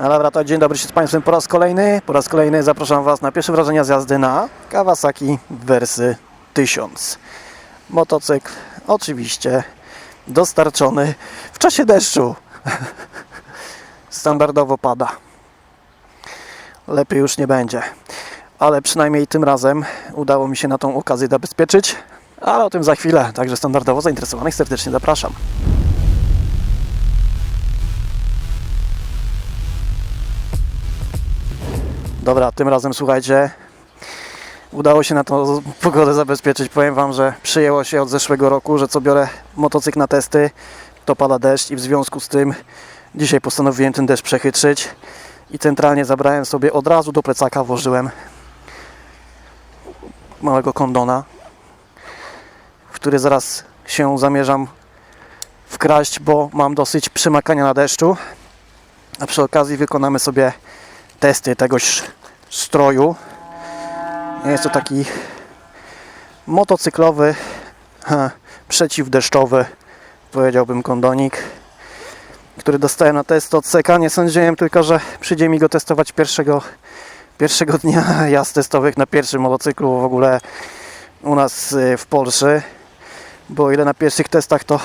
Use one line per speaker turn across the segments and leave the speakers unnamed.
No dobra, to dzień dobry się z Państwem po raz kolejny. Po raz kolejny zapraszam Was na pierwsze wrażenia z jazdy na Kawasaki Wersy 1000. Motocykl oczywiście dostarczony w czasie deszczu. Standardowo pada. Lepiej już nie będzie. Ale przynajmniej tym razem udało mi się na tą okazję zabezpieczyć. Ale o tym za chwilę. Także standardowo zainteresowanych serdecznie zapraszam. Dobra, tym razem słuchajcie. Udało się na tą pogodę zabezpieczyć. Powiem Wam, że przyjęło się od zeszłego roku, że co biorę motocykl na testy, to pada deszcz i w związku z tym dzisiaj postanowiłem ten deszcz przechytrzyć i centralnie zabrałem sobie od razu do plecaka włożyłem małego kondona, w który zaraz się zamierzam wkraść, bo mam dosyć przymakania na deszczu. A przy okazji wykonamy sobie testy tegoś stroju. Jest to taki motocyklowy, przeciwdeszczowy, powiedziałbym kondonik, który dostałem na test od Seka. Nie sądziłem tylko, że przyjdzie mi go testować pierwszego, pierwszego dnia jazd testowych na pierwszym motocyklu w ogóle u nas y, w Polsce. Bo ile na pierwszych testach to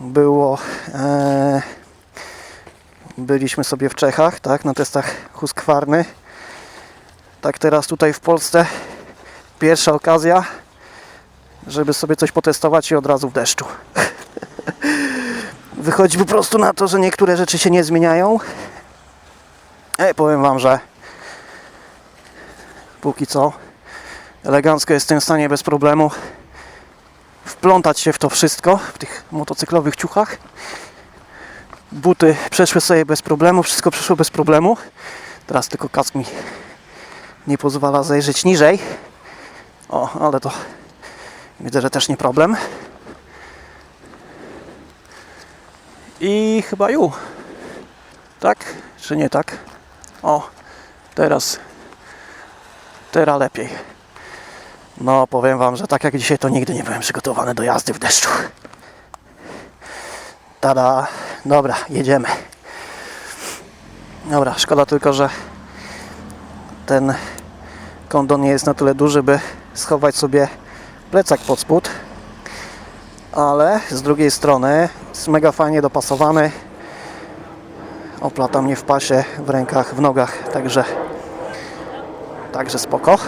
było e, byliśmy sobie w Czechach, tak, na testach Husqvarny. Tak teraz tutaj w Polsce pierwsza okazja, żeby sobie coś potestować i od razu w deszczu. Wychodzi po prostu na to, że niektóre rzeczy się nie zmieniają. E, powiem Wam, że póki co elegancko jestem w stanie bez problemu wplątać się w to wszystko, w tych motocyklowych ciuchach. Buty przeszły sobie bez problemu, wszystko przeszło bez problemu. Teraz tylko kask mi nie pozwala zajrzeć niżej. O, ale to widzę, że też nie problem. I chyba ju. Tak? Czy nie tak? O, teraz. Teraz lepiej. No, powiem Wam, że tak jak dzisiaj, to nigdy nie byłem przygotowany do jazdy w deszczu. Tada. Dobra, jedziemy. Dobra, szkoda tylko, że ten kondon nie jest na tyle duży, by schować sobie plecak pod spód. Ale z drugiej strony jest mega fajnie dopasowany. Oplata mnie w pasie, w rękach, w nogach, także także spoko.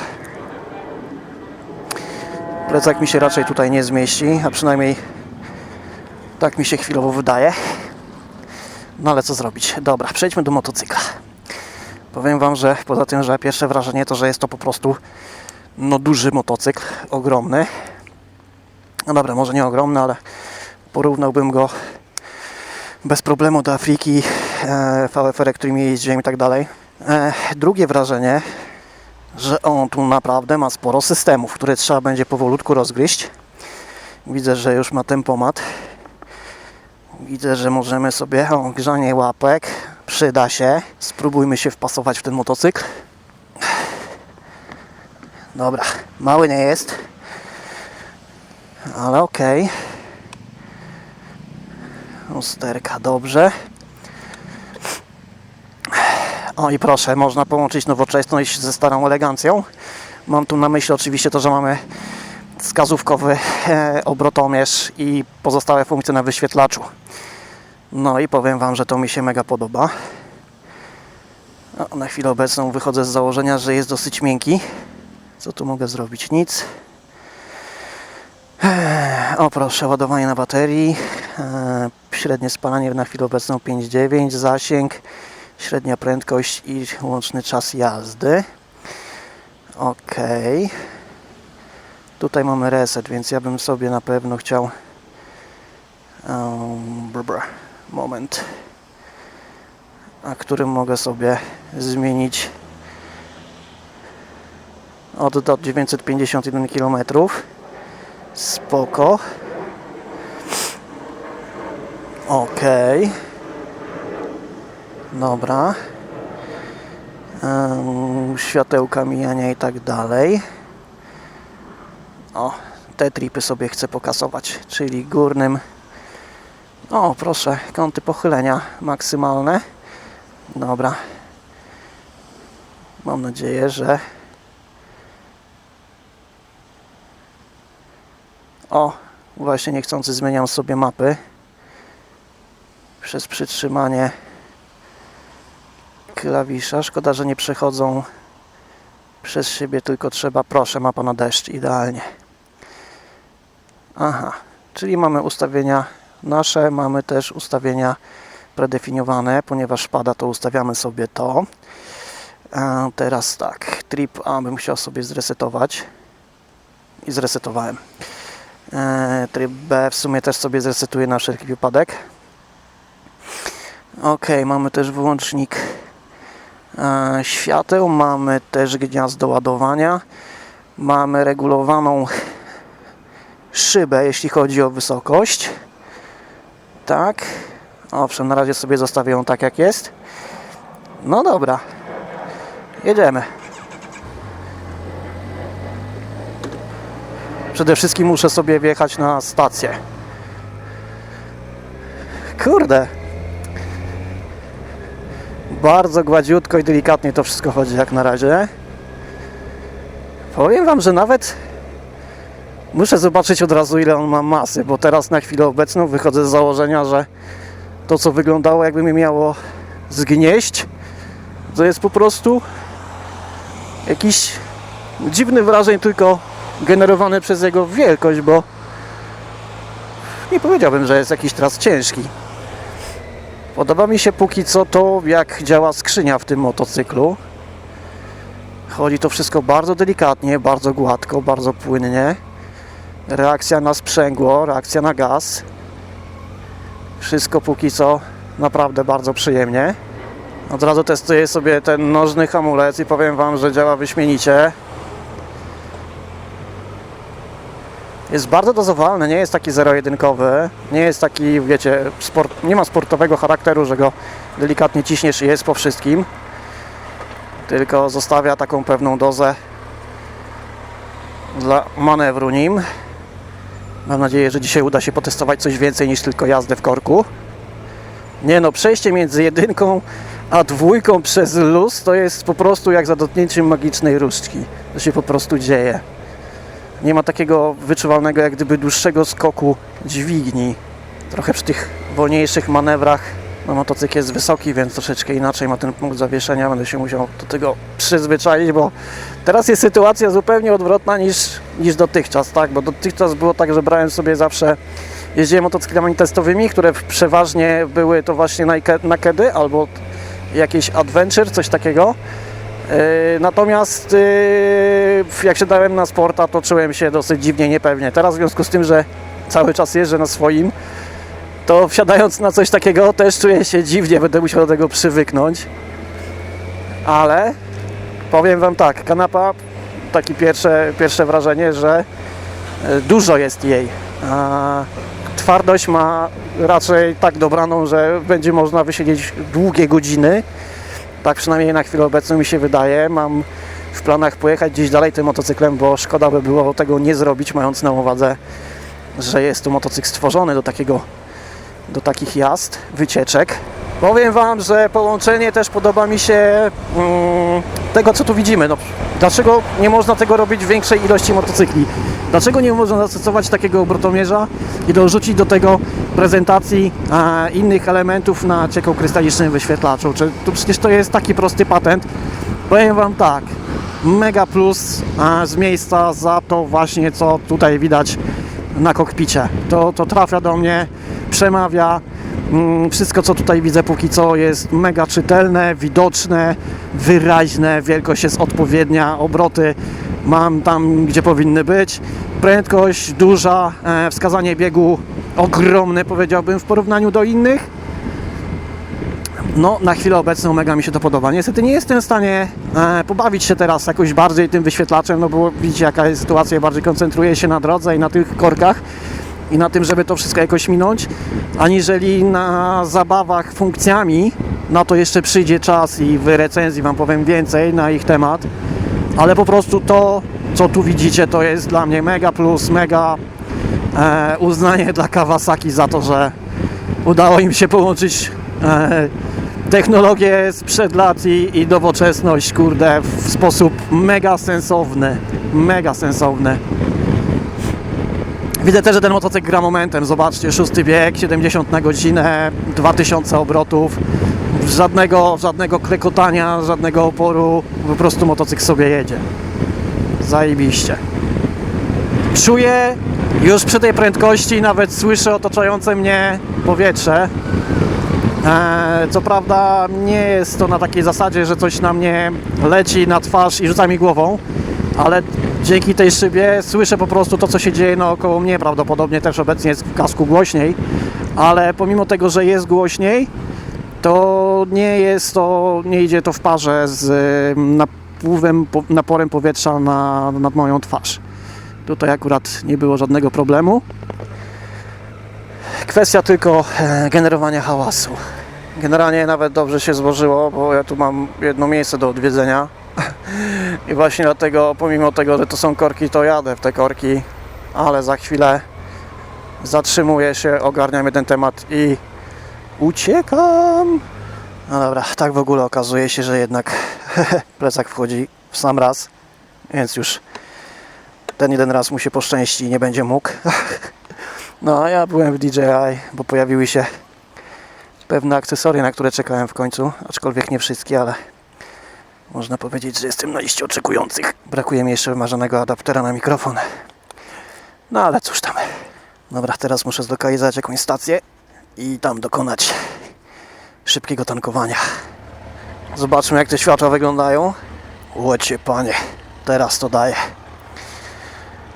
Plecak mi się raczej tutaj nie zmieści, a przynajmniej tak mi się chwilowo wydaje. No ale co zrobić? Dobra, przejdźmy do motocykla. Powiem Wam, że poza tym, że pierwsze wrażenie to, że jest to po prostu no duży motocykl, ogromny. No dobra, może nie ogromny, ale porównałbym go bez problemu do Afryki, e, VFR, którymi jeździłem i tak dalej. E, drugie wrażenie, że on tu naprawdę ma sporo systemów, które trzeba będzie powolutku rozgryźć. Widzę, że już ma tempomat. Widzę, że możemy sobie, o, grzanie łapek, przyda się. Spróbujmy się wpasować w ten motocykl. Dobra, mały nie jest, ale okej. Usterka, dobrze. O i proszę, można połączyć nowoczesność ze starą elegancją. Mam tu na myśli oczywiście to, że mamy wskazówkowy e, obrotomierz i pozostałe funkcje na wyświetlaczu. No i powiem Wam, że to mi się mega podoba. No, na chwilę obecną wychodzę z założenia, że jest dosyć miękki. Co tu mogę zrobić? Nic. Eee, O proszę, ładowanie na baterii. Eee, Średnie spalanie na chwilę obecną 5,9. Zasięg, średnia prędkość i łączny czas jazdy. Ok. Tutaj mamy reset, więc ja bym sobie na pewno chciał. Um, moment. A którym mogę sobie zmienić od do 951 km. Spoko. Ok. Dobra. Em, światełka mijania i tak dalej. O, te tripy sobie chcę pokasować, czyli górnym. O, proszę, kąty pochylenia maksymalne. Dobra. Mam nadzieję, że. O, właśnie niechcący zmieniam sobie mapy przez przytrzymanie klawisza. Szkoda, że nie przechodzą przez siebie, tylko trzeba, proszę, mapa na deszcz, idealnie. Aha, czyli mamy ustawienia nasze, mamy też ustawienia predefiniowane, ponieważ pada, to ustawiamy sobie to. A teraz tak, trip A bym chciał sobie zresetować i zresetowałem. E, tryb B w sumie też sobie zresetuję na wszelki wypadek. Ok, mamy też wyłącznik e, świateł, mamy też gniazdo ładowania, mamy regulowaną szybę, jeśli chodzi o wysokość. Tak, owszem, na razie sobie zostawię ją tak jak jest. No dobra, jedziemy. Przede wszystkim muszę sobie wjechać na stację. Kurde. Bardzo gładziutko i delikatnie to wszystko chodzi jak na razie. Powiem Wam, że nawet muszę zobaczyć od razu ile on ma masy, bo teraz na chwilę obecną wychodzę z założenia, że to co wyglądało jakby mi miało zgnieść, to jest po prostu jakiś dziwny wrażeń tylko generowany przez jego wielkość, bo nie powiedziałbym, że jest jakiś teraz ciężki. Podoba mi się póki co to, jak działa skrzynia w tym motocyklu. Chodzi to wszystko bardzo delikatnie, bardzo gładko, bardzo płynnie. Reakcja na sprzęgło, reakcja na gaz. Wszystko póki co naprawdę bardzo przyjemnie. Od razu testuję sobie ten nożny hamulec i powiem Wam, że działa wyśmienicie. Jest bardzo dozowalny, nie jest taki zero-jedynkowy, nie jest taki, wiecie, sport, nie ma sportowego charakteru, że go delikatnie ciśniesz i jest po wszystkim, tylko zostawia taką pewną dozę dla manewru nim. Mam nadzieję, że dzisiaj uda się potestować coś więcej niż tylko jazdę w korku. Nie no, przejście między jedynką a dwójką przez luz to jest po prostu jak za dotknięciem magicznej różdżki. To się po prostu dzieje nie ma takiego wyczuwalnego jak gdyby dłuższego skoku dźwigni. Trochę przy tych wolniejszych manewrach no, motocykl jest wysoki, więc troszeczkę inaczej ma ten punkt zawieszenia. Będę się musiał do tego przyzwyczaić, bo teraz jest sytuacja zupełnie odwrotna niż, niż dotychczas, tak? Bo dotychczas było tak, że brałem sobie zawsze jeździłem motocyklami testowymi, które przeważnie były to właśnie nakedy albo jakieś adventure, coś takiego. Yy, Natomiast yy, jak się dałem na sporta, to czułem się dosyć dziwnie, niepewnie. Teraz w związku z tym, że cały czas jeżdżę na swoim, to wsiadając na coś takiego też czuję się dziwnie, będę musiał do tego przywyknąć. Ale powiem Wam tak, kanapa, takie pierwsze, pierwsze wrażenie, że yy, dużo jest jej. A twardość ma raczej tak dobraną, że będzie można wysiedzieć długie godziny. Tak przynajmniej na chwilę obecną mi się wydaje. Mam w planach pojechać gdzieś dalej tym motocyklem, bo szkoda by było tego nie zrobić, mając na uwadze, że jest to motocykl stworzony do takiego do takich jazd, wycieczek. Powiem Wam, że połączenie też podoba mi się mm, tego, co tu widzimy. No, dlaczego nie można tego robić w większej ilości motocykli? Dlaczego nie można zastosować takiego obrotomierza i dorzucić do tego prezentacji innych elementów na ciekłokrystalicznym wyświetlaczu? Czy, to przecież to jest taki prosty patent. Powiem Wam tak, mega plus z miejsca za to właśnie, co tutaj widać na kokpicie. To, to trafia do mnie, przemawia. Mm, Wszystko, co tutaj widzę póki co jest mega czytelne, widoczne, wyraźne, wielkość jest odpowiednia, obroty mam tam, gdzie powinny być. Prędkość duża, e, wskazanie biegu ogromne, powiedziałbym, w porównaniu do innych. No, na chwilę obecną mega mi się to podoba. Niestety nie jestem w stanie e, pobawić się teraz jakoś bardziej tym wyświetlaczem, no bo widzicie jaka jest sytuacja, bardziej koncentruję się na drodze i na tych korkach i na tym, żeby to wszystko jakoś minąć, aniżeli na zabawach funkcjami. Na to jeszcze przyjdzie czas i w recenzji Wam powiem więcej na ich temat, ale po prostu to, co tu widzicie, to jest dla mnie mega plus, mega e, uznanie dla Kawasaki za to, że udało im się połączyć e, technologię sprzed lat i, i nowoczesność, kurde, w sposób mega sensowny. Mega sensowny. Widzę też, że ten motocykl gra momentem. Zobaczcie, szósty bieg, 70 na godzinę, 2000 obrotów. Żadnego, żadnego klekotania, żadnego oporu. Po prostu motocykl sobie jedzie. Zajebiście. Czuję już przy tej prędkości, nawet słyszę otaczające mnie powietrze. E, Co prawda nie jest to na takiej zasadzie, że coś na mnie leci na twarz i rzuca mi głową, ale dzięki tej szybie słyszę po prostu to, co się dzieje naokoło mnie. Prawdopodobnie też obecnie jest w kasku głośniej, ale pomimo tego, że jest głośniej, to nie jest to, nie idzie to w parze z napływem, po- naporem powietrza na, nad moją twarz. Tutaj akurat nie było żadnego problemu. Kwestia tylko e, generowania hałasu. Generalnie nawet dobrze się złożyło, bo ja tu mam jedno miejsce do odwiedzenia. I właśnie dlatego, pomimo tego, że to są korki, to jadę w te korki, ale za chwilę zatrzymuję się, ogarniam jeden temat i uciekam. No dobra, tak w ogóle okazuje się, że jednak plecak wchodzi w sam raz, więc już ten jeden raz mu się poszczęści i nie będzie mógł. No, a ja byłem w DJI, bo pojawiły się pewne akcesoria, na które czekałem w końcu, aczkolwiek nie wszystkie, ale można powiedzieć, że jestem na liście oczekujących. Brakuje mi jeszcze wymarzonego adaptera na mikrofon. No ale cóż tam. Dobra, teraz muszę zlokalizować jakąś stację i tam dokonać szybkiego tankowania. Zobaczmy jak te światła wyglądają. Łocie panie, teraz to daje.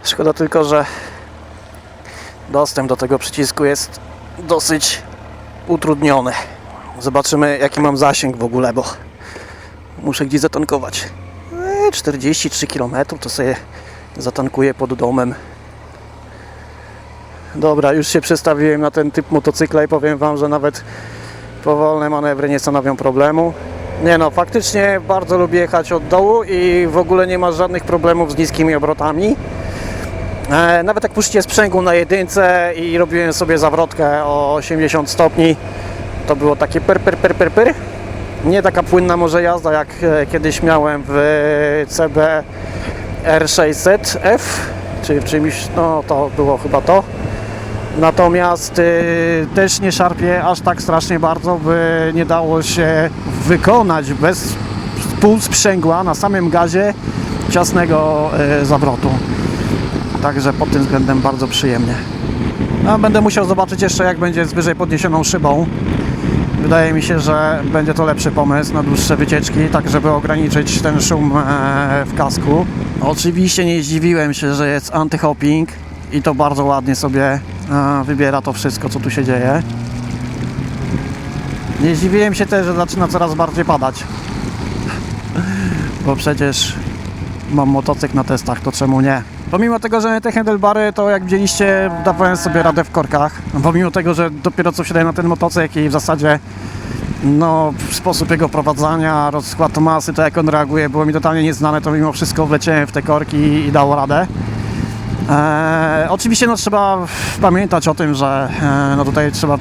Szkoda tylko, że dostęp do tego przycisku jest dosyć utrudniony. Zobaczymy jaki mam zasięg w ogóle, bo muszę gdzieś zatankować. Eee, 43 km to sobie zatankuję pod domem. Dobra, już się przestawiłem na ten typ motocykla i powiem Wam, że nawet powolne manewry nie stanowią problemu. Nie no, faktycznie bardzo lubię jechać od dołu i w ogóle nie ma żadnych problemów z niskimi obrotami. E, nawet jak puścicie sprzęgło na jedynce i robiłem sobie zawrotkę o 80 stopni, to było takie per, per, per, per, per. Nie taka płynna może jazda jak e, kiedyś miałem w CB R600F, czy w czymś, no to było chyba to. Natomiast y, też nie szarpie aż tak strasznie bardzo, by nie dało się wykonać bez pół sprzęgła na samym gazie ciasnego y, zawrotu. Także pod tym względem bardzo przyjemnie. Będę musiał zobaczyć jeszcze jak będzie z wyżej podniesioną szybą. Wydaje mi się, że będzie to lepszy pomysł na dłuższe wycieczki, tak żeby ograniczyć ten szum e, w kasku. Oczywiście nie zdziwiłem się, że jest antyhopping i to bardzo ładnie sobie e, wybiera to wszystko, co tu się dzieje. Nie zdziwiłem się też, że zaczyna coraz bardziej padać. Bo przecież mam motocykl na testach, to czemu nie? Pomimo tego, że te handlebary, to jak widzieliście, dawałem sobie radę w korkach. Pomimo tego, że dopiero co wsiadałem na ten motocykl i w zasadzie no, sposób jego prowadzenia, rozkład masy, to jak on reaguje, było mi totalnie nieznane, to mimo wszystko wleciałem w te korki i, dało radę. Eee, oczywiście no, trzeba pamiętać o tym, że e, no, tutaj trzeba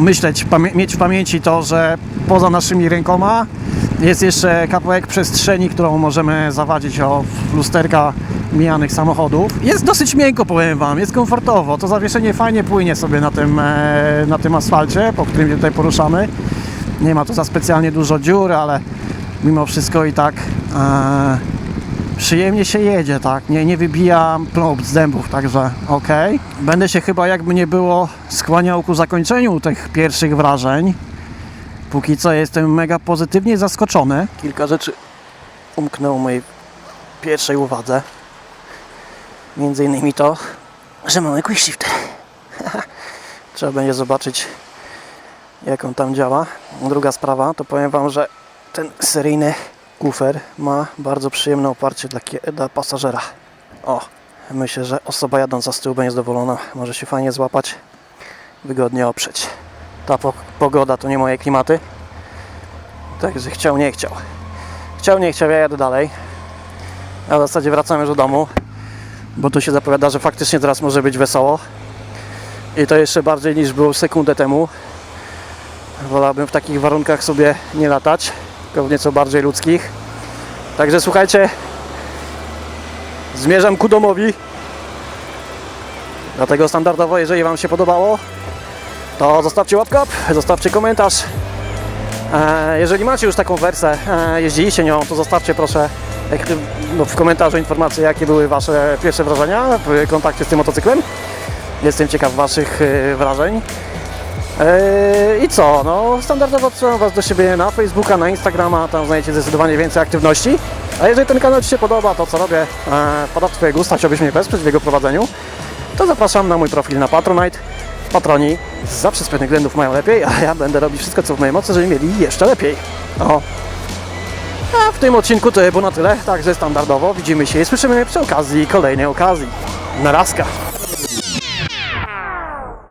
myśleć, mieć w pamięci to, że poza naszymi rękoma jest jeszcze kawałek przestrzeni, którą możemy zawadzić o lusterka mijanych samochodów. Jest dosyć miękko, powiem Wam, jest komfortowo. To zawieszenie fajnie płynie sobie na tym, e, na tym asfalcie, po którym się tutaj poruszamy. Nie ma tu za specjalnie dużo dziur, ale mimo wszystko i tak e, przyjemnie się jedzie, tak? Nie, nie wybijam plomb z zębów, także okej. Będę się chyba, jakby nie było, skłaniał ku zakończeniu tych pierwszych wrażeń. Póki co jestem mega pozytywnie zaskoczony. Kilka rzeczy umknęło mojej pierwszej uwadze. Między innymi to, że mamy quick shifter. Trzeba będzie zobaczyć, jak on tam działa. Druga sprawa, to powiem Wam, że ten seryjny kufer ma bardzo przyjemne oparcie dla, dla pasażera. O, myślę, że osoba jadąca z tyłu będzie zadowolona. Może się fajnie złapać, wygodnie oprzeć. Ta po pogoda to nie moje klimaty. Także chciał, nie chciał. Chciał, nie chciał, ja jadę dalej. A w zasadzie wracam już do domu, bo tu się zapowiada, że faktycznie teraz może być wesoło. I to jeszcze bardziej niż było sekundę temu. Wolałbym w takich warunkach sobie nie latać, tylko nieco bardziej ludzkich. Także słuchajcie, zmierzam ku domowi. Dlatego standardowo, jeżeli Wam się podobało, to zostawcie łapkę, zostawcie komentarz. E, Jeżeli macie już taką wersję, e, jeździliście nią, to zostawcie proszę no, w komentarzu informacje, jakie były Wasze pierwsze wrażenia w kontakcie z tym motocyklem. Jestem ciekaw Waszych e, wrażeń. E, I co? No, standardowo odsyłam Was do siebie na Facebooka, na Instagrama, tam znajdziecie zdecydowanie więcej aktywności. A jeżeli ten kanał Ci się podoba, to co robię? E, Pada w Twoje gusta, chciałbyś mnie wesprzeć w jego prowadzeniu, to zapraszam na mój profil na Patronite. Patroni zawsze z pewnych względów mają lepiej, a ja będę robić wszystko, co w mojej mocy, żeby mieli jeszcze lepiej. O. A w tym odcinku to było na tyle, także standardowo widzimy się i słyszymy przy okazji kolejnej okazji. Narazka.